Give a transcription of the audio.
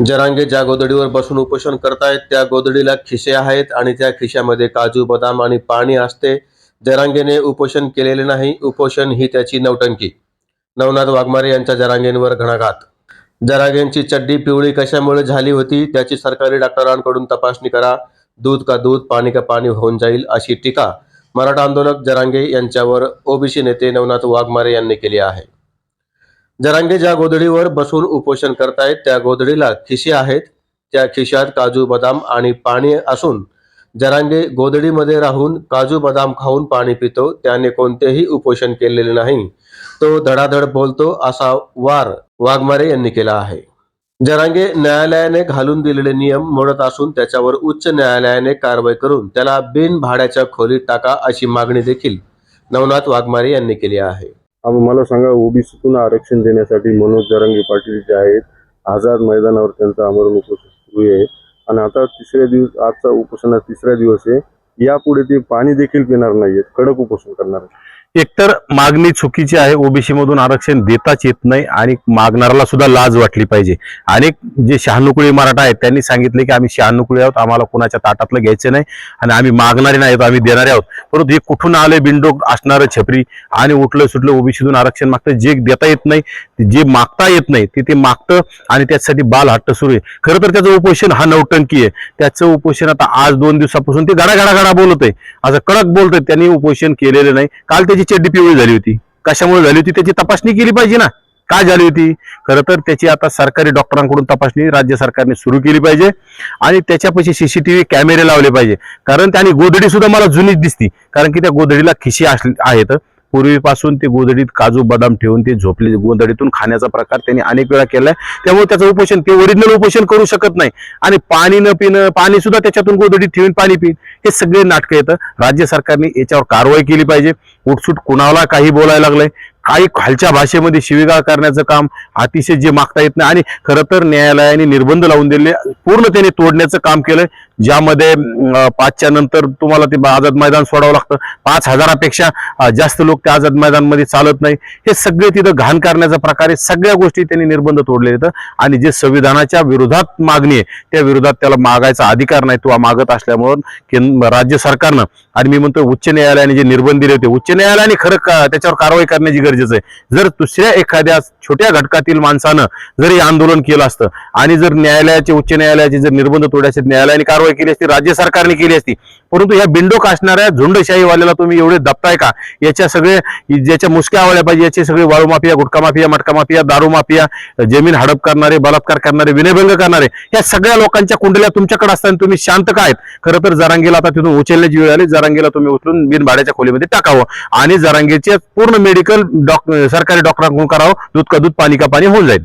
जरांगे ज्या गोदडीवर बसून उपोषण करतायत त्या गोदडीला खिसे आहेत आणि त्या खिशामध्ये काजू बदाम आणि पाणी असते. जरांगेने उपोषण केलेले नाही. उपोषण ही त्याची नौटंकी. नवनाथ वाघमारे यांच्या जरांगेंवर घणाघात. जरांगेंची चड्डी पिवळी कशामुळे झाली होती त्याची सरकारी डॉक्टरांकडून तपासणी करा. दूध का दूध पाणी का पाणी होऊन जाईल अशी टीका. मराठा आंदोलक जरांगे यांच्यावर ओबीसी नेते नवनाथ वाघमारे यांनी केली आहे. जरांगे ज्या गोधडीवर बसून उपोषण करतायत त्या गोधडीला खिशी आहेत. त्या खिशात काजू बदाम आणि पाणी असून जरांगे गोधडीमध्ये राहून काजू बदाम खाऊन पाणी पितो. त्याने कोणतेही उपोषण केलेले नाही. तो धडाधड बोलतो असा वार वाघमारे यांनी केला आहे. जरांगे न्यायालयाने घालून दिलेले नियम मोडत असून त्याच्यावर उच्च न्यायालयाने कारवाई करून त्याला बिन भाड्याच्या खोलीत टाका अशी मागणी देखील नवनाथ वाघमारे यांनी केली आहे. मला सांगा ओबीसीतून आरक्षण देण्यासाठी मनोज जरांगे पाटील जे आहेत आझाद मैदानावर त्यांचं आमरण उपोषण सुरू आहे आणि आता तिसऱ्या दिवस आजचा उपोषणा तिसरा दिवस आहे यापुढे ते पाणी देखील पिणार नाहीयेत कडक उपोषण करणार आहेत. एकतर मागणी चुकीची आहे ओबीसी मधून आरक्षण देताच येत नाही आणि मागणाऱ्याला सुद्धा लाज वाटली पाहिजे. अनेक जे शहानुकुळी मराठा आहेत त्यांनी सांगितले की आम्ही शहानुकुळी आहोत आम्हाला कोणाच्या ताटातलं घ्यायचं नाही आणि आम्ही मागणारे नाहीत आम्ही देणारे आहोत. परंतु हे कुठून आले बिंडोक असणारं छपरी आणि उठलं सुटलं ओबीसीतून आरक्षण मागतं जे देता येत नाही जे मागता येत नाही ते ते मागतं आणि त्याच्यासाठी बाल हट्ट सुरू आहे. खरं तर त्याचं उपोषण हा नौटंकी आहे. त्याचं उपोषण आता आज दोन दिवसापासून ते गडा गडा गडा बोलत आहे असं कडक बोलतोय त्यांनी उपोषण केलेलं नाही. काल त्याची चड्डी पिवळी झाली होती. कशामुळे झाली होती? त्याची तपासणी केली पाहिजे ना. काय झाली होती? खरं तर त्याची आता सरकारी डॉक्टरांकडून तपासणी राज्य सरकारने सुरू केली पाहिजे आणि त्याच्यापाशी सीसीटीव्ही कॅमेरे लावले पाहिजे. कारण त्याने गोधडी सुद्धा मला जुनीच दिसती. कारण की त्या गोधडीला खिशी असले आहेत. पूर्वीपासून ते गोधडीत काजू बदाम ठेवून ते झोपले. गोधडीतून खाण्याचा प्रकार त्यांनी अनेक वेळा केलाय. त्यामुळे त्याचं उपोषण ते ओरिजिनल उपोषण करू शकत नाही. आणि पाणी न पिणं पाणी सुद्धा त्याच्यातून गोधडीत ठेवून पाणी पिण हे सगळे नाटकं येतं. राज्य सरकारने याच्यावर कारवाई केली पाहिजे. उठसूट कुणाला काही बोलायला लागलंय? काही खालच्या भाषेमध्ये शिवीगाळ करण्याचं काम अतिशय जे मागता येत नाही. आणि खरं तर न्यायालयाने निर्बंध लावून दिले पूर्ण त्याने तोडण्याचं काम केलंय ज्यामध्ये पाचच्या नंतर तुम्हाला ते आझाद मैदान सोडावं लागतं. पाच हजारापेक्षा जास्त लोक त्या आझाद मैदानमध्ये चालत नाही. हे सगळे तिथं घाण करण्याचा प्रकारे सगळ्या गोष्टी त्यांनी निर्बंध तोडले आहेत. आणि जे संविधानाच्या विरोधात मागणी आहे त्या विरोधात त्याला मागायचा अधिकार नाही तो मागत असल्यामुळं केंद्र राज्य सरकारनं आणि मी म्हणतो उच्च न्यायालयाने जे निर्बंध दिले होते उच्च न्यायालयाने खरं त्याच्यावर कारवाई करण्याची गरजेचं आहे. जर दुसऱ्या एखाद्या छोट्या घटकातील माणसानं जर हे आंदोलन केलं असतं आणि जर न्यायालयाचे उच्च न्यायालयाचे जर निर्बंध तोड्याचे न्यायालयाने कारवाई केली असती राज्य सरकारने केली असती परंतु ह्या बिंडोक असणाऱ्या झुंडशाहीवाल्याला तुम्ही एवढे दबताय का? याच्या सगळे ज्याच्या मुसक्या आवडल्या पाहिजे याचे सगळे वाळू माफिया गुटखा माफिया मटका माफिया दारू माफिया जमीन हडप करणारे बलात्कार करणारे विनयभंग करणारे या सगळ्या लोकांच्या कुंडल्या तुमच्याकडे असताना तुम्ही शांत काय आहेत? खरं तर जरांगीला आता तिथून उचलण्याची वेळ आली. जरांगीला तुम्ही उचलून बिन भाड्याच्या खोलीमध्ये टाकावं. आणि जरांगीचे पूर्ण मेडिकल डॉक्टर सरकारी डॉक्टरांकडून करावं. दूध का दूध पाणी का पाणी होऊन जाईल.